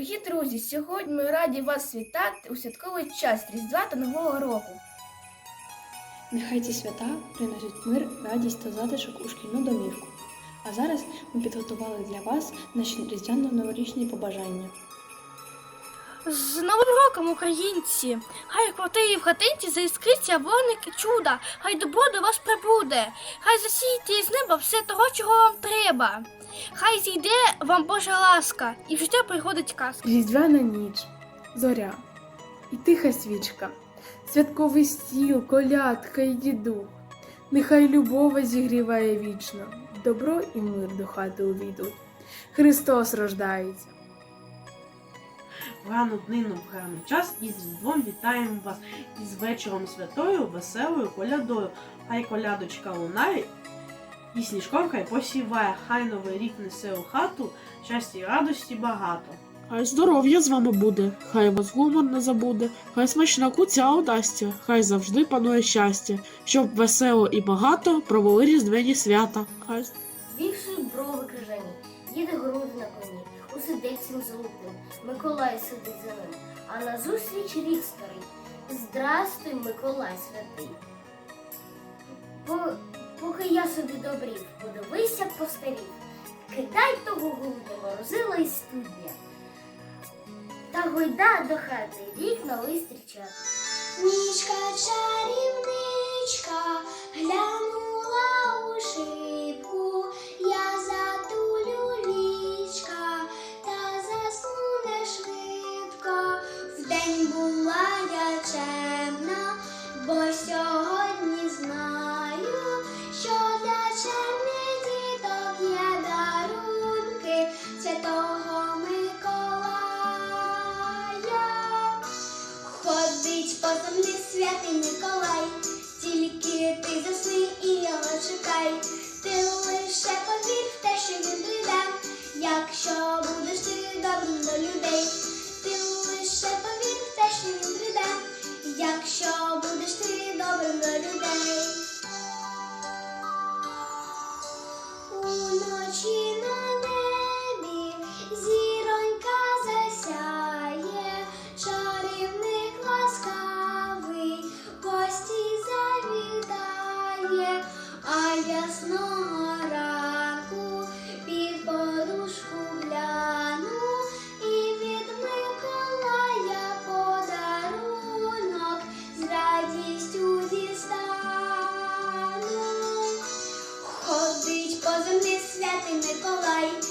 Дорогі друзі, сьогодні ми раді вас вітати у святковий час Різдва та Нового року. Нехай ці свята принесуть мир, радість та затишок у шкільну домівку. А зараз ми підготували для вас наші різдвяно-новорічні побажання. З Новим роком, українці! Хай в квартирі в хатинці заіскриться вогники чуда, хай добро до вас прибуде, хай засіється із неба все того, чого вам треба. Хай зійде вам Божа ласка, і в життя приходить казка. Різдвяна ніч, зоря і тиха свічка, святковий стіл, колядка і дідух. Нехай любов зігріває вічно, добро і мир до хати увійдуть. Христос рождається. В рану днину в гарний час і з Різдвом вітаємо вас із вечором святою, веселою колядою. Хай колядочка лунає, і сніжком хай посіває, хай новий рік несе у хату, щастя і радості багато. Хай здоров'я з вами буде, хай вас гумор не забуде, хай смачна куця удасться, хай завжди панує щастя, щоб весело і багато провели різдвяні свята. Хай Вівши брови крижані, їде груди на коні, у сидельцем золотим, Миколай сидить за ним, а назустріч рік старий. Здрастуй, Миколай святий. По, поки я собі добрів, подивися постарів, кидай того голубя морозила і студня. Та гойда до хати, вікна вистрічати. Нічка чарівничка По землі святий Миколай, тільки ти засни і його чекай. Ти лише повір в те, що він прийде, якщо будеш ти добрим до людей. Ти лише повір в те, що він прийде, якщо будеш ти добрим до людей. Уночі на святий Миколай,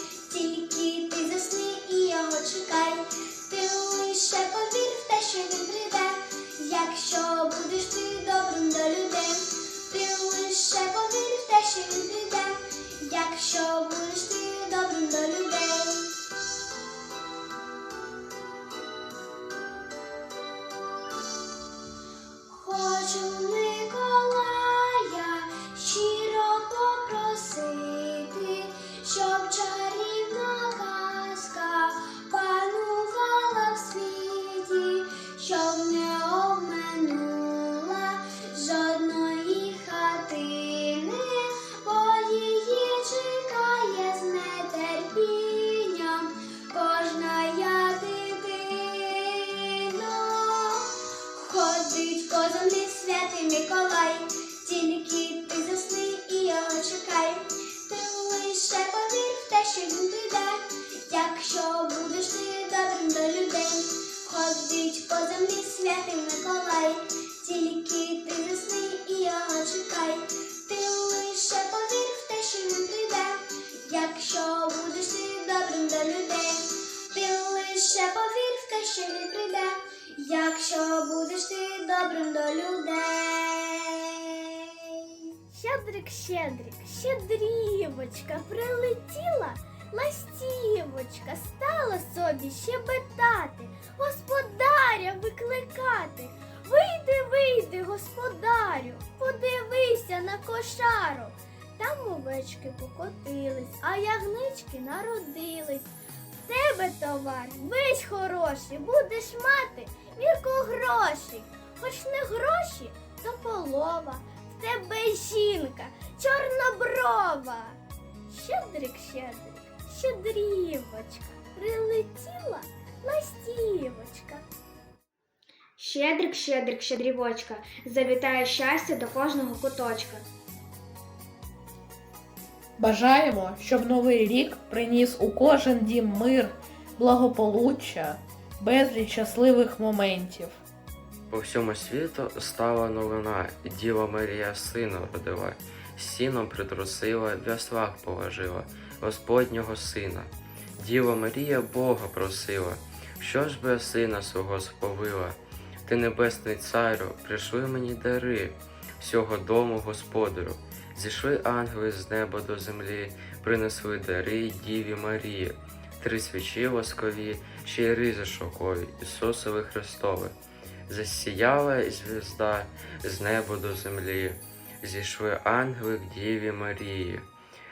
По землі святий Миколай, тільки ти засни і його чекай. Ти лише повір в те, що він прийде, якщо будеш ти добрим до людей. Ходить по землі святий Миколай, добрим до людей. Щедрик, щедрик, щедрівочка прилетіла, ластівочка стала собі щебетати, господаря викликати. Вийди, вийди, господарю, подивися на кошару. Там овечки покотились, а ягнички народились. В тебе товар весь хороший, будеш мати мірку грошей. Хоч не гроші, то полова. В тебе жінка, чорноброва. Щедрик, щедрик, щедрівочка, прилетіла, ластівочка. Щедрик, щедрик, щедрівочка, завітає щастя до кожного куточка. Бажаємо, щоб новий рік приніс у кожен дім мир, благополуччя, безліч щасливих моментів. По всьому світу стала новина, Діва Марія сина родила, сіном притрусила, в яслах положила Господнього сина. Діва Марія Бога просила, що ж би сина свого сповила? Ти небесний царю, прийшли мені дари всього дому господарю. Зійшли ангели з неба до землі, принесли дари Діві Марії, три свічі воскові, ще й ризи шокові, Ісусові Христові. Засіяла звізда з неба до землі, зійшли ангели к Діві Марії,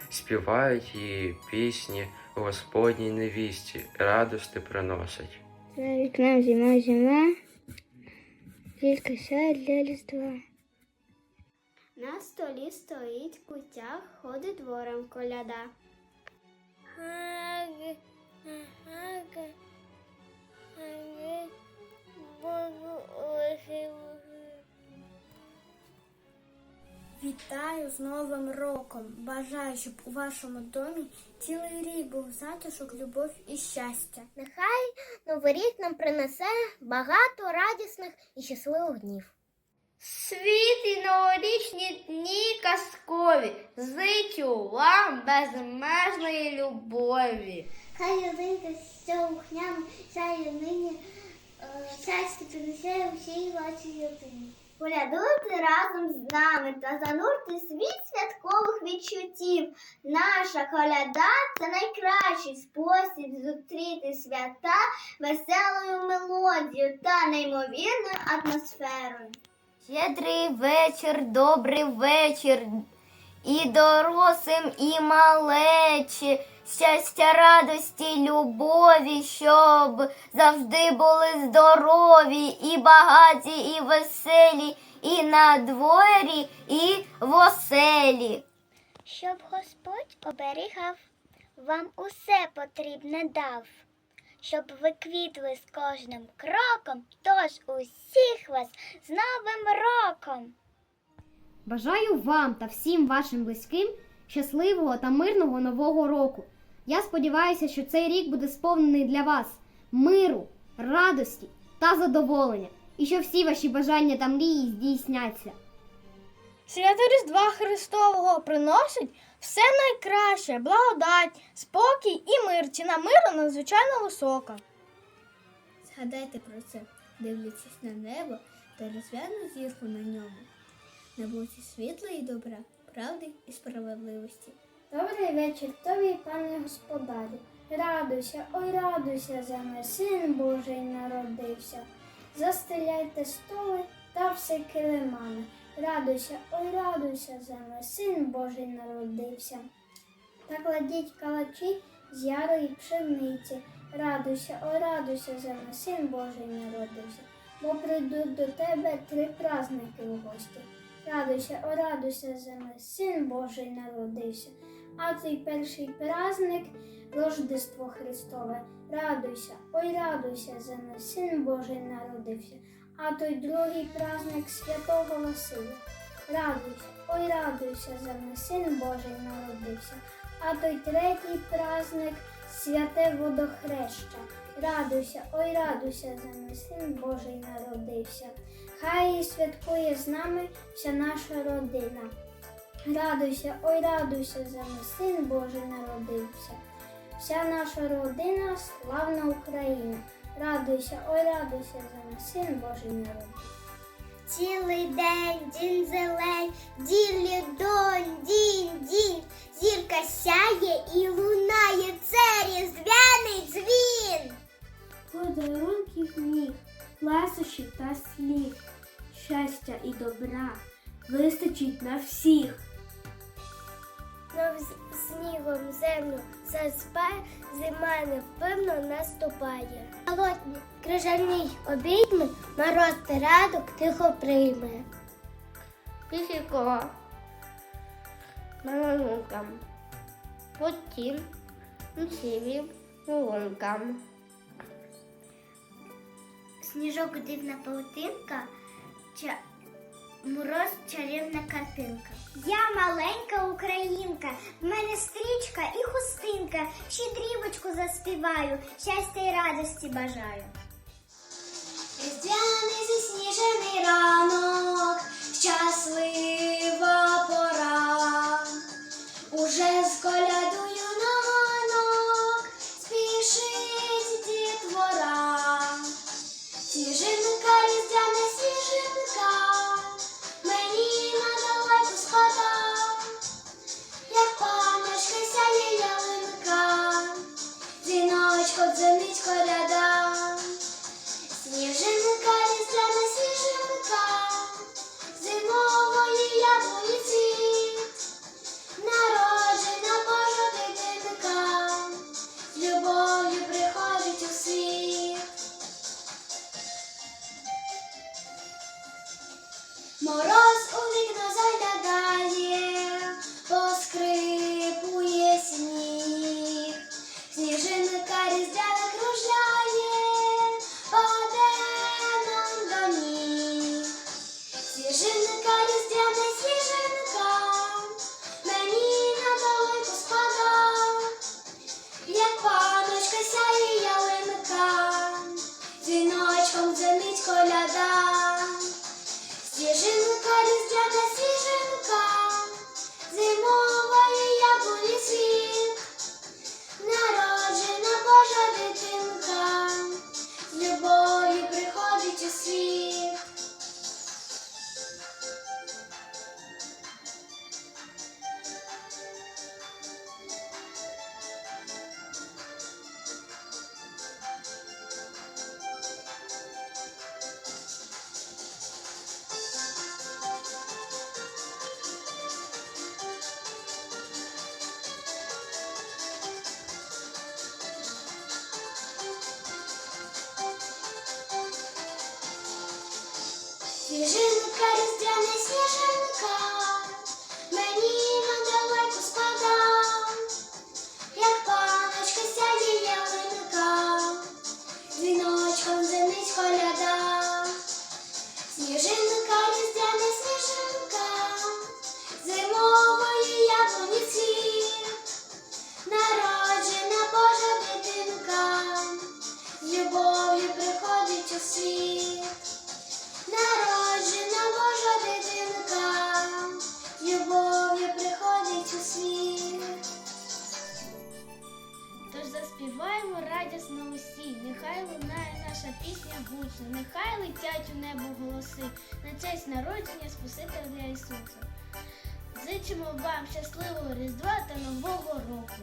співають її пісні Господній невісті, радости приносять. За вікном зима, зима, тільки сяє для різдва. На столі стоїть кутя, ходить двором коляда. Вітаю з Новим роком! Бажаю, щоб у вашому домі цілий рік був затишок, любов і щастя. Нехай новий рік нам принесе багато радісних і щасливих днів. Світлі новорічні дні казкові, зичу вам безмежної любові. Хай ялинка сьогодні сяє нині, щастя принесе усій вашій родині. Полядуйте разом з нами та занурте світ святкових відчуттів. Наша коляда це найкращий спосіб зустріти свята веселою мелодією та неймовірною атмосферою. Щедрий вечір, добрий вечір. І дорослим, і малечі, щастя, радості, любові, щоб завжди були здорові, і багаті, і веселі, і на дворі, і в оселі. Щоб Господь оберігав, вам усе потрібне дав, щоб ви квітли з кожним кроком, тож усіх вас з Новим роком! Бажаю вам та всім вашим близьким щасливого та мирного нового року. Я сподіваюся, що цей рік буде сповнений для вас миру, радості та задоволення, і що всі ваші бажання та мрії здійсняться. Свято Різдва Христового приносить все найкраще, благодать, спокій і мир. Ціна миру надзвичайно висока. Згадайте про це, дивлячись на небо та розв'яну зірку на ньому. На боці світла і добра, правди і справедливості. Добрий вечір тобі, пане господарю. Радуйся, ой, радуйся, земле, син Божий народився. Застеляйте столи та все килимами. Радуйся, ой, радуйся, земле, син Божий народився. Та кладіть калачі з ярої пшениці. Радуйся, ой, радуйся, земле, син Божий народився. Бо прийдуть до тебе три праздники в гості. Радуйся, о радуйся, земле, син Божий народився. А цей перший праздник Рождество Христове. Радуйся, ой, радуйся, земле, син Божий народився. А той другий праздник святого Василя. Радуйся, ой, радуйся, земле, син Божий народився. А той третій праздник святе водохреща. Радуйся, ой, радуйся, земле, син Божий народився. Хай святкує з нами вся наша родина. Радуйся, ой, радуйся, земле, син Божий народився. Вся наша родина, славна Україна. Радуйся, ой, радуйся, земле, син Божий народився. Цілий день, дінь зелень, ділі донь, дінь, дінь, зірка сяє і лунає, це різдвяний дзвін. Подарунків ніг, ласощі та слів, щастя і добра вистачить на всіх. Нов снігом землю заспає, зима невпевно наступає. Холодні крижаний обійми, мороз радок тихо прийме. Кисіко. Маланукам. Потім сіві лункам. Сніжок дивна паутинка, ча... мороз чарівна картинка. Я маленька українка, в мене стрічка і хустинка. Щедрівочку заспіваю, щастя й радості бажаю. Різдвяний засніжений ранок, щаслива народжена Божа дитинка, з любов'ю приходить у світ. Нехай лунає наша пісня гучно, нехай летять у небо голоси на честь народження Спасителя Ісуса. Зичимо вам щасливого Різдва та Нового року.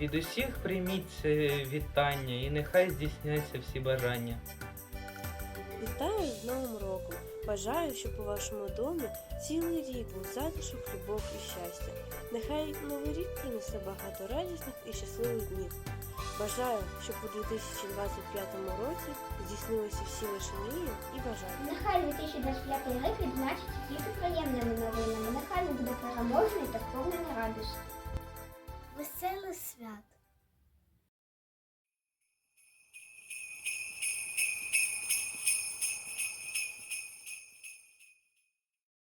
Від усіх прийміть це вітання і нехай здійсняться всі бажання. Вітаю з Новим роком! Бажаю, щоб у вашому домі цілий рік був затишок, любов і щастя. Нехай новий рік принесе багато радісних і щасливих днів. Бажаю, щоб у 2025 році здійснилися всі ваші мрії і бажання. Нехай 2025 рік відзначить тільки приємними новинами. Нехай він буде переможний та сповнений радості.